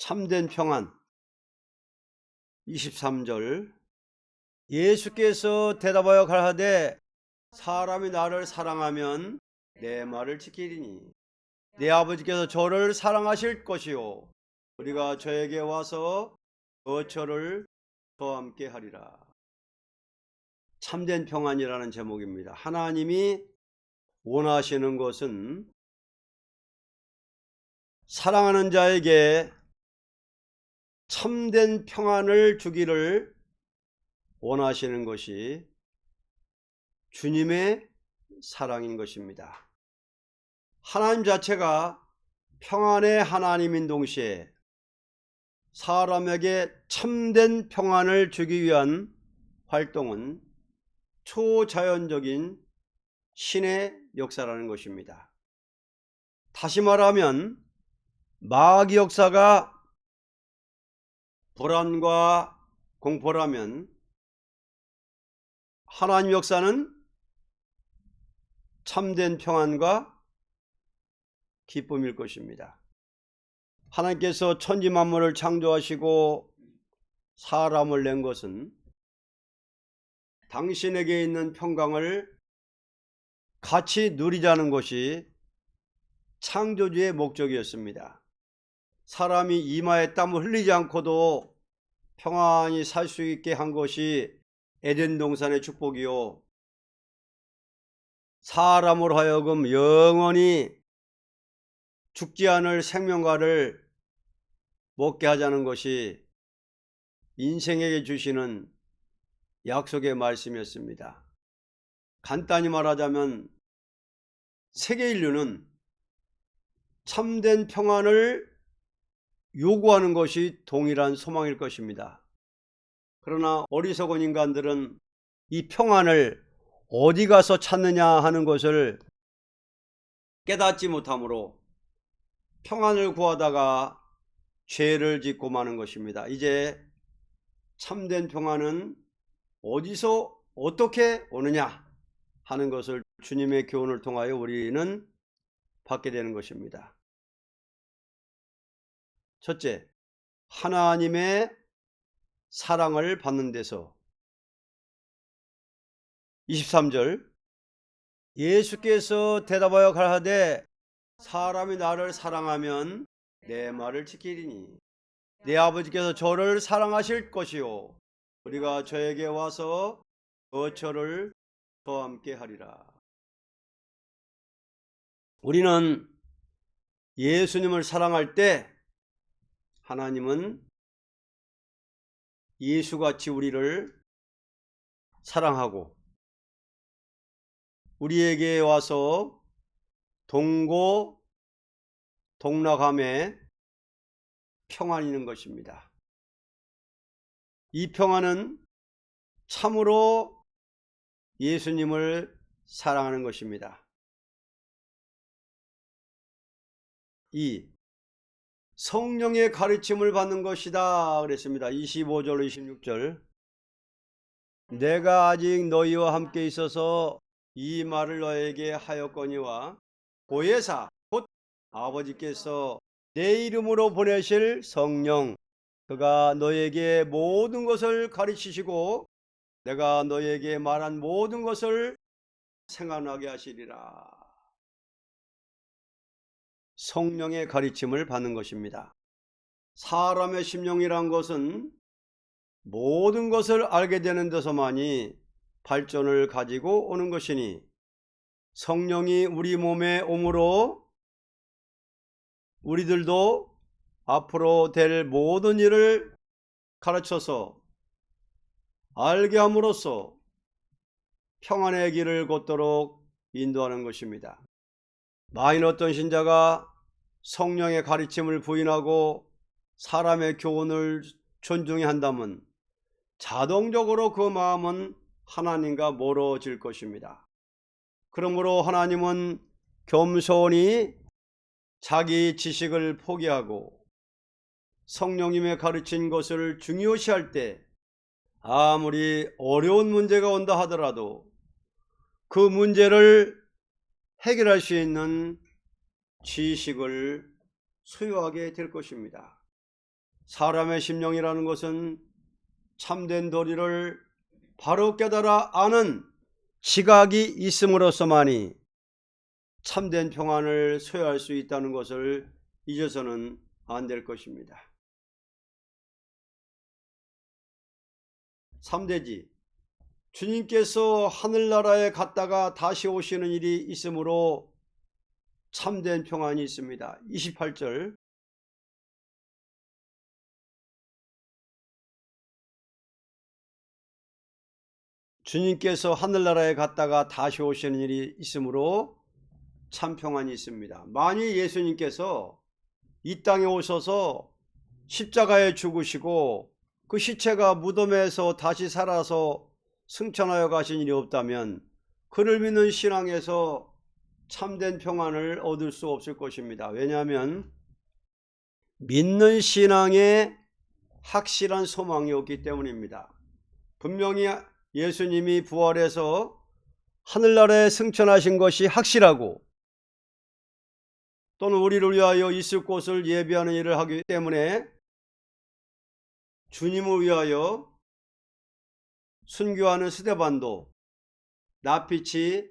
참된 평안. 23절. 예수께서 대답하여 가라되 사람이 나를 사랑하면 내 말을 지키리니 내 아버지께서 저를 사랑하실 것이요. 우리가 저에게 와서 거처를 저와 함께 하리라. 참된 평안이라는 제목입니다. 하나님이 원하시는 것은 사랑하는 자에게 참된 평안을 주기를 원하시는 것이 주님의 사랑인 것입니다. 하나님 자체가 평안의 하나님인 동시에 사람에게 참된 평안을 주기 위한 활동은 초자연적인 신의 역사라는 것입니다. 다시 말하면 마귀 역사가 불안과 공포라면 하나님 역사는 참된 평안과 기쁨일 것입니다. 하나님께서 천지 만물을 창조하시고 사람을 낸 것은 당신에게 있는 평강을 같이 누리자는 것이 창조주의 목적이었습니다. 사람이 이마에 땀을 흘리지 않고도 평안히 살 수 있게 한 것이 에덴 동산의 축복이요. 사람으로 하여금 영원히 죽지 않을 생명과를 먹게 하자는 것이 인생에게 주시는 약속의 말씀이었습니다. 간단히 말하자면 세계 인류는 참된 평안을 요구하는 것이 동일한 소망일 것입니다. 그러나 어리석은 인간들은 이 평안을 어디 가서 찾느냐 하는 것을 깨닫지 못하므로 평안을 구하다가 죄를 짓고 마는 것입니다. 이제 참된 평안은 어디서 어떻게 오느냐 하는 것을 주님의 교훈을 통하여 우리는 받게 되는 것입니다. 첫째, 하나님의 사랑을 받는 데서. 23절 예수께서 대답하여 가라되 사람이 나를 사랑하면 내 말을 지키리니. 내 아버지께서 저를 사랑하실 것이요. 우리가 저에게 와서 거처를 저와 함께 하리라. 우리는 예수님을 사랑할 때 하나님은 예수같이 우리를 사랑하고 우리에게 와서 동고 동락함에 평안이 있는 것입니다. 이 평안은 참으로 예수님을 사랑하는 것입니다. 2. 성령의 가르침을 받는 것이다 그랬습니다. 25절 26절 내가 아직 너희와 함께 있어서 이 말을 너에게 하였거니와 보혜사 곧 아버지께서 내 이름으로 보내실 성령 그가 너에게 모든 것을 가르치시고 내가 너에게 말한 모든 것을 생각나게 하시리라. 성령의 가르침을 받는 것입니다. 사람의 심령이란 것은 모든 것을 알게 되는 데서만이 발전을 가지고 오는 것이니 성령이 우리 몸에 오므로 우리들도 앞으로 될 모든 일을 가르쳐서 알게 함으로써 평안의 길을 걷도록 인도하는 것입니다. 마인 어떤 신자가 성령의 가르침을 부인하고 사람의 교훈을 존중해 한다면 자동적으로 그 마음은 하나님과 멀어질 것입니다. 그러므로 하나님은 겸손히 자기 지식을 포기하고 성령님의 가르친 것을 중요시할 때 아무리 어려운 문제가 온다 하더라도 그 문제를 해결할 수 있는 지식을 소유하게 될 것입니다. 사람의 심령이라는 것은 참된 도리를 바로 깨달아 아는 지각이 있음으로써만이 참된 평안을 소유할 수 있다는 것을 잊어서는 안 될 것입니다. 3대지 주님께서 하늘나라에 갔다가 다시 오시는 일이 있으므로 참된 평안이 있습니다. 28절 주님께서 하늘나라에 갔다가 다시 오시는 일이 있으므로 참 평안이 있습니다. 만일 예수님께서 이 땅에 오셔서 십자가에 죽으시고 그 시체가 무덤에서 다시 살아서 승천하여 가신 일이 없다면 그를 믿는 신앙에서 참된 평안을 얻을 수 없을 것입니다. 왜냐하면 믿는 신앙에 확실한 소망이 없기 때문입니다. 분명히 예수님이 부활해서 하늘나라에 승천하신 것이 확실하고 또는 우리를 위하여 있을 곳을 예비하는 일을 하기 때문에 주님을 위하여 순교하는 스데반도 낯빛이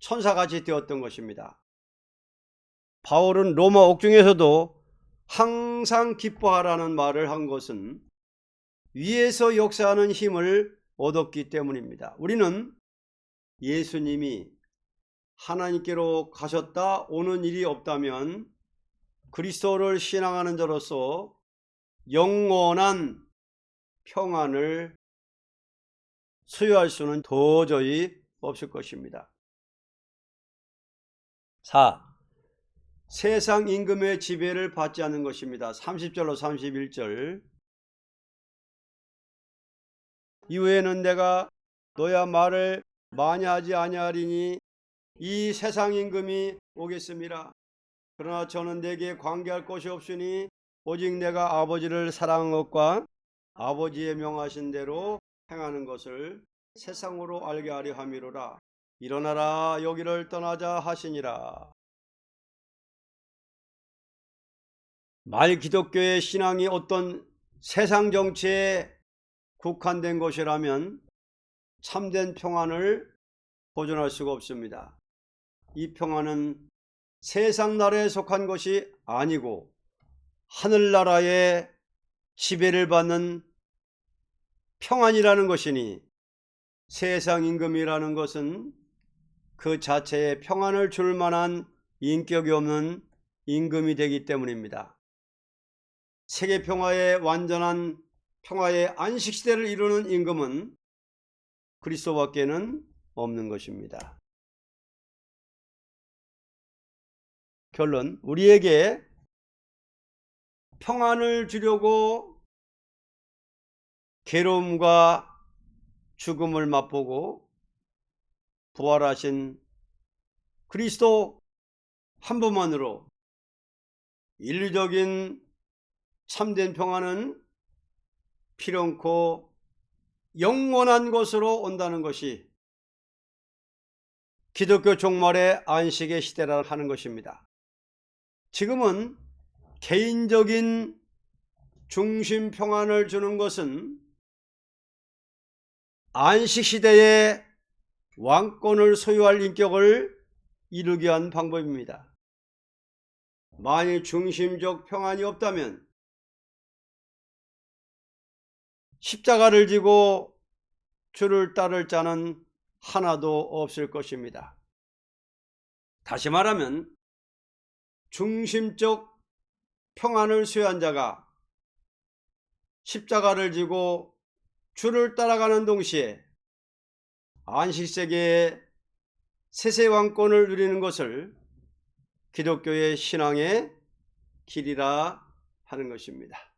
천사같이 되었던 것입니다. 바울은 로마 옥중에서도 항상 기뻐하라는 말을 한 것은 위에서 역사하는 힘을 얻었기 때문입니다. 우리는 예수님이 하나님께로 가셨다 오는 일이 없다면 그리스도를 신앙하는 자로서 영원한 평안을 소유할 수는 도저히 없을 것입니다. 4. 세상 임금의 지배를 받지 않는 것입니다. 30절로 31절 이후에는 내가 너야 말을 많이 하지 아니하리니 이 세상 임금이 오겠습니다. 그러나 저는 내게 관계할 것이 없으니 오직 내가 아버지를 사랑한 것과 아버지의 명하신 대로 행하는 것을 세상으로 알게 하려 함이로라. 일어나라 여기를 떠나자 하시니라. 만일 기독교의 신앙이 어떤 세상 정치에 국한된 것이라면 참된 평안을 보존할 수가 없습니다. 이 평안은 세상 나라에 속한 것이 아니고 하늘나라의 지배를 받는 평안이라는 것이니 세상 임금이라는 것은 그 자체에 평안을 줄 만한 인격이 없는 임금이 되기 때문입니다. 세계 평화의 완전한 평화의 안식 시대를 이루는 임금은 그리스도밖에는 없는 것입니다. 결론 우리에게 평안을 주려고 괴로움과 죽음을 맛보고 부활하신 그리스도 한 분만으로 인류적인 참된 평안은 필요않고 영원한 것으로 온다는 것이 기독교 종말의 안식의 시대라 하는 것입니다. 지금은 개인적인 중심 평안을 주는 것은 안식 시대의 왕권을 소유할 인격을 이루기 위한 방법입니다. 만일 중심적 평안이 없다면 십자가를 지고 주를 따를 자는 하나도 없을 것입니다. 다시 말하면 중심적 평안을 수여한 자가 십자가를 지고 주를 따라가는 동시에 안식세계의 세세왕권을 누리는 것을 기독교의 신앙의 길이라 하는 것입니다.